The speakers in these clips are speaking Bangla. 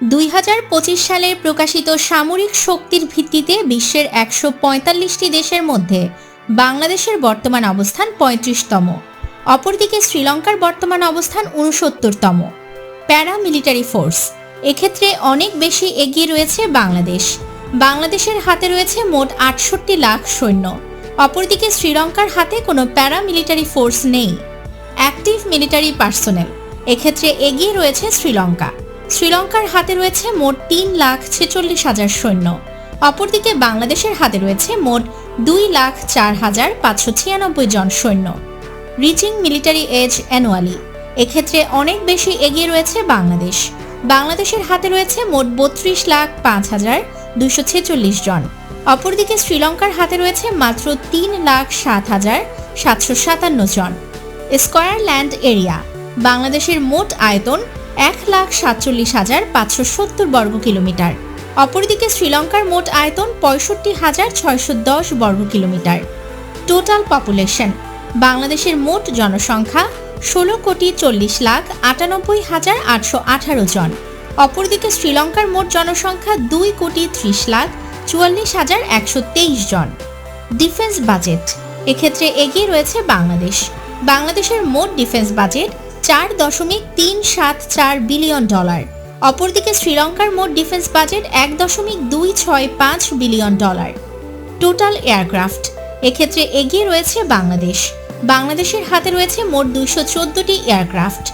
দুই হাজার পঁচিশ সালে প্রকাশিত সামরিক শক্তির ভিত্তিতে বিশ্বের একশো পঁয়তাল্লিশটি দেশের মধ্যে বাংলাদেশের বর্তমান অবস্থান পঁয়ত্রিশতম। অপরদিকে শ্রীলঙ্কার বর্তমান অবস্থান উনসত্তরতম প্যারামিলিটারি ফোর্স। এক্ষেত্রে অনেক বেশি এগিয়ে রয়েছে বাংলাদেশ। বাংলাদেশের হাতে রয়েছে মোট আটষট্টি লাখ সৈন্য। অপরদিকে শ্রীলঙ্কার হাতে কোনো প্যারামিলিটারি ফোর্স নেই। Active military personnel. এক্ষেত্রে এগিয়ে রয়েছে শ্রীলঙ্কা। শ্রীলঙ্কার হাতে রয়েছে মোট তিন লাখ ছেচল্লিশ হাজার সৈন্য। অপরদিকে বাংলাদেশের হাতে রয়েছে মোট দুই লাখ চার হাজার পাঁচশো ছিয়ানব্বই জন সৈন্য। Reaching military age annually. এক্ষেত্রে অনেক বেশি এগিয়ে রয়েছে বাংলাদেশ। বাংলাদেশের হাতে রয়েছে মোট বত্রিশ লাখ পাঁচ হাজার দুশো ছেচল্লিশ জন। অপরদিকে শ্রীলঙ্কার হাতে রয়েছে মাত্র তিন লাখ সাত হাজার সাতশো সাতান্ন জন। Square land area. বাংলাদেশের মোট আয়তন এক লাখ সাতচল্লিশ হাজার পাঁচশো সত্তর বর্গ কিলোমিটার। অপরদিকে শ্রীলঙ্কার মোট আয়তন পঁয়ষট্টি হাজার ছয়শো দশ বর্গ কিলোমিটার। টোটাল পপুলেশন বাংলাদেশের মোট জনসংখ্যা ষোলো কোটি চল্লিশ লাখ আটানব্বই হাজার আটশো আঠারো জন। অপরদিকে শ্রীলঙ্কার মোট জনসংখ্যা দুই কোটি ত্রিশ লাখ চুয়াল্লিশ হাজার একশো তেইশ জন। ডিফেন্স বাজেট এক্ষেত্রে এগিয়ে রয়েছে বাংলাদেশ। বাংলাদেশের মোট ডিফেন্স বাজেট চার দশমিক তিন সাত চার বিলিয়ন ডলার। অপরদিকে শ্রীলঙ্কার মোট ডিফেন্স বাজেট এক দশমিক দুই ছয় পাঁচ বিলিয়ন ডলার। Total aircraft. এক্ষেত্রে এগিয়ে রয়েছে বাংলাদেশ। বাংলাদেশের হাতে রয়েছে মোট দুইশো চোদ্দটি এয়ারক্রাফট।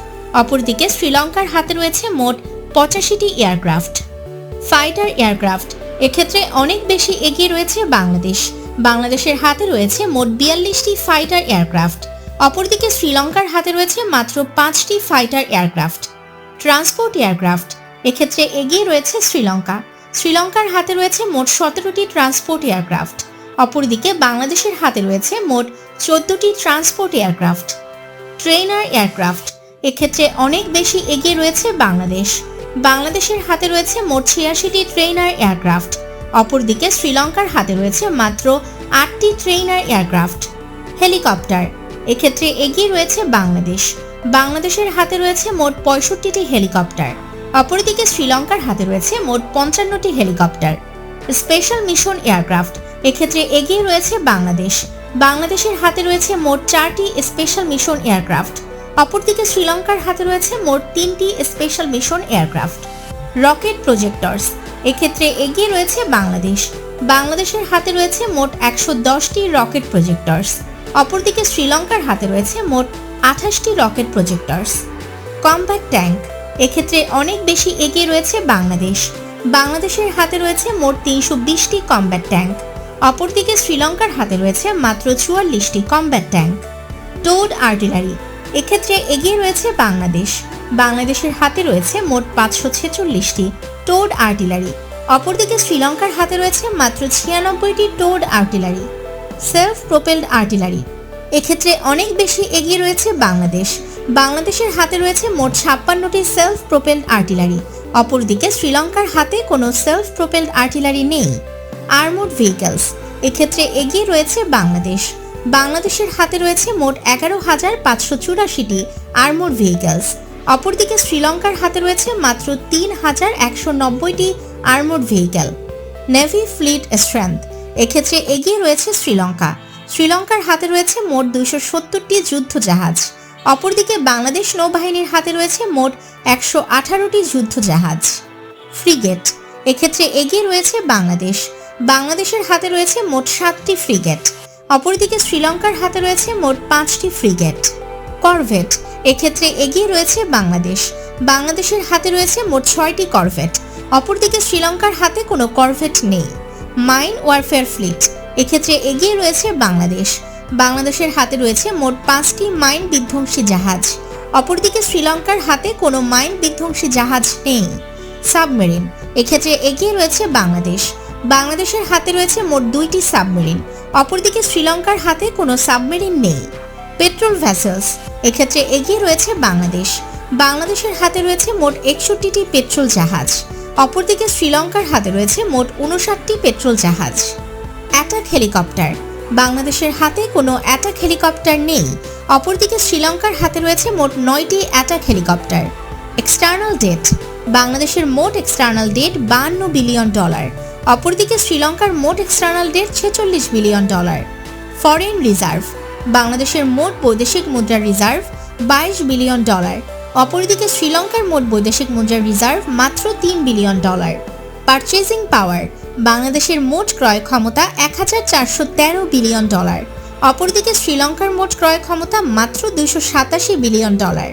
অপরদিকে শ্রীলঙ্কার হাতে রয়েছে মোট পঁচাশিটি এয়ারক্রাফট। Fighter aircraft. এক্ষেত্রে অনেক বেশি এগিয়ে রয়েছে বাংলাদেশ। বাংলাদেশের হাতে রয়েছে মোট বিয়াল্লিশটি ফাইটার এয়ারক্রাফট। অপরদিকে শ্রীলঙ্কার হাতে রয়েছে মাত্র পাঁচটি ফাইটার এয়ারক্রাফট, ট্রান্সপোর্ট এয়ারক্রাফট। এক্ষেত্রে এগিয়ে রয়েছে শ্রীলঙ্কা। শ্রীলঙ্কার হাতে রয়েছে মোট সতেরোটি ট্রান্সপোর্ট এয়ারক্রাফট। অপরদিকে বাংলাদেশের হাতে রয়েছে মোট চোদ্দটি ট্রান্সপোর্ট এয়ারক্রাফট ট্রেনার এয়ারক্রাফট। এক্ষেত্রে অনেক বেশি এগিয়ে রয়েছে বাংলাদেশ। বাংলাদেশের হাতে রয়েছে মোট ছিয়াশিটি ট্রেনার এয়ারক্রাফট। অপরদিকে শ্রীলঙ্কার হাতে রয়েছে মাত্র আটটি ট্রেনার এয়ারক্রাফট। হেলিকপ্টার এক্ষেত্রে এগিয়ে রয়েছে বাংলাদেশ। বাংলাদেশের হাতে রয়েছে মোট পঁয়ষট্টিটি হেলিকপ্টার। অপরদিকে শ্রীলঙ্কার হাতে রয়েছে মোট পঞ্চান্নটি হেলিকপ্টার। স্পেশাল মিশন এয়ারক্রাফট, এক্ষেত্রে এগিয়ে রয়েছে বাংলাদেশ। বাংলাদেশের হাতে রয়েছে মোট চারটি স্পেশাল মিশন এয়ারক্রাফট। অপরদিকে শ্রীলঙ্কার হাতে রয়েছে মোট তিনটি special mission aircraft. Rocket projectors, এক্ষেত্রে এগিয়ে রয়েছে বাংলাদেশ। বাংলাদেশের হাতে রয়েছে মোট একশো দশটি রকেট প্রজেক্টরস। অপরদিকে শ্রীলঙ্কার হাতে রয়েছে মোট আঠাশটি রকেট প্রজেক্টরস। Compact tank. এক্ষেত্রে অনেক বেশি এগিয়ে রয়েছে বাংলাদেশ। বাংলাদেশের হাতে রয়েছে মোট তিনশো বিশটি কম্ব্যাট ট্যাঙ্ক। অপরদিকে শ্রীলঙ্কার হাতে রয়েছে মাত্র চুয়াল্লিশটি কম্ব্যাট ট্যাঙ্ক। Towed artillery. এক্ষেত্রে এগিয়ে রয়েছে বাংলাদেশ। বাংলাদেশের হাতে রয়েছে মোট পাঁচশো ছেচল্লিশটি টোড আর্টিলারি। অপরদিকে শ্রীলঙ্কার হাতে রয়েছে মাত্র ছিয়ানব্বইটি towed artillery. Self propelled artillery এক্ষেত্রে অনেক বেশি এগিয়ে রয়েছে বাংলাদেশ। বাংলাদেশের হাতে রয়েছে মোট ছাপ্পান্নটি সেলফ প্রোপেলড আর্টিলারি অপরদিকে শ্রীলঙ্কার হাতে কোনো সেলফ প্রোপেলড আর্টিলারি নেই। আর্মড ভেহিকলস এক্ষেত্রে এগিয়ে রয়েছে বাংলাদেশ। বাংলাদেশের হাতে রয়েছে মোট এগারো হাজার পাঁচশো চুরাশিটি আর্মড ভেহিকলস অপরদিকে শ্রীলঙ্কার হাতে রয়েছে মাত্র তিন হাজার একশো নব্বইটি armed vehicle navy fleet strength এক্ষেত্রে এগিয়ে রয়েছে শ্রীলঙ্কা। শ্রীলঙ্কার হাতে রয়েছে মোট দুইশো সত্তরটি যুদ্ধ জাহাজ অপরদিকে বাংলাদেশ নৌবাহিনীর হাতে রয়েছে মোট একশো আঠারোটি যুদ্ধ জাহাজ ফ্রিগেট, এক্ষেত্রে এগিয়ে রয়েছে বাংলাদেশ। বাংলাদেশের হাতে রয়েছে মোট সাতটি ফ্রিগেট। অপরদিকে শ্রীলঙ্কার হাতে রয়েছে মোট পাঁচটি ফ্রিগেট। করভেট, এক্ষেত্রে এগিয়ে রয়েছে বাংলাদেশ। বাংলাদেশের হাতে রয়েছে মোট ছয়টি করভেট। অপরদিকে শ্রীলঙ্কার হাতে কোনো করভেট নেই। মাইন ওয়ারফেয়ার ফ্লিট এক্ষেত্রে এগিয়ে রয়েছে বাংলাদেশ। বাংলাদেশের হাতে রয়েছে মোট পাঁচটি মাইন বিধ্বংসী জাহাজ। অপরদিকে শ্রীলঙ্কার হাতে কোনো মাইন বিধ্বংসী জাহাজ নেই। সাবমেরিন। এক্ষেত্রে এগিয়ে রয়েছে বাংলাদেশ। বাংলাদেশের হাতে রয়েছে মোট দুইটি সাবমেরিন। অপরদিকে শ্রীলঙ্কার হাতে কোনো সাবমেরিন নেই। পেট্রোল ভ্যাসেলস এক্ষেত্রে এগিয়ে রয়েছে বাংলাদেশ। বাংলাদেশের হাতে রয়েছে মোট একষট্টিটি পেট্রোল জাহাজ। অপরদিকে শ্রীলঙ্কার হাতে রয়েছে মোট উনষাটটি পেট্রোল জাহাজ। Attack helicopter. বাংলাদেশের হাতে কোনো অ্যাটাক হেলিকপ্টার নেই। অপরদিকে শ্রীলঙ্কার হাতে রয়েছে মোট নয়টি অ্যাটাক হেলিকপ্টার। External debt. বাংলাদেশের মোট এক্সটার্নাল ডেট বান্ন বিলিয়ন ডলার। অপরদিকে শ্রীলঙ্কার মোট এক্সটার্নাল ডেট ছেচল্লিশ বিলিয়ন ডলার। Foreign reserve. বাংলাদেশের মোট বৈদেশিক মুদ্রার রিজার্ভ বাইশ বিলিয়ন ডলার। অপরদিকে শ্রীলঙ্কার মোট বৈদেশিক মুদ্রার রিজার্ভ মাত্র তিন বিলিয়ন ডলার। পারচেজিং পাওয়ার বাংলাদেশের মোট ক্রয় ক্ষমতা এক হাজার চারশো তেরো বিলিয়ন ডলার। অপরদিকে শ্রীলঙ্কার মোট ক্রয় ক্ষমতা মাত্র দুইশো সাতাশি বিলিয়ন ডলার।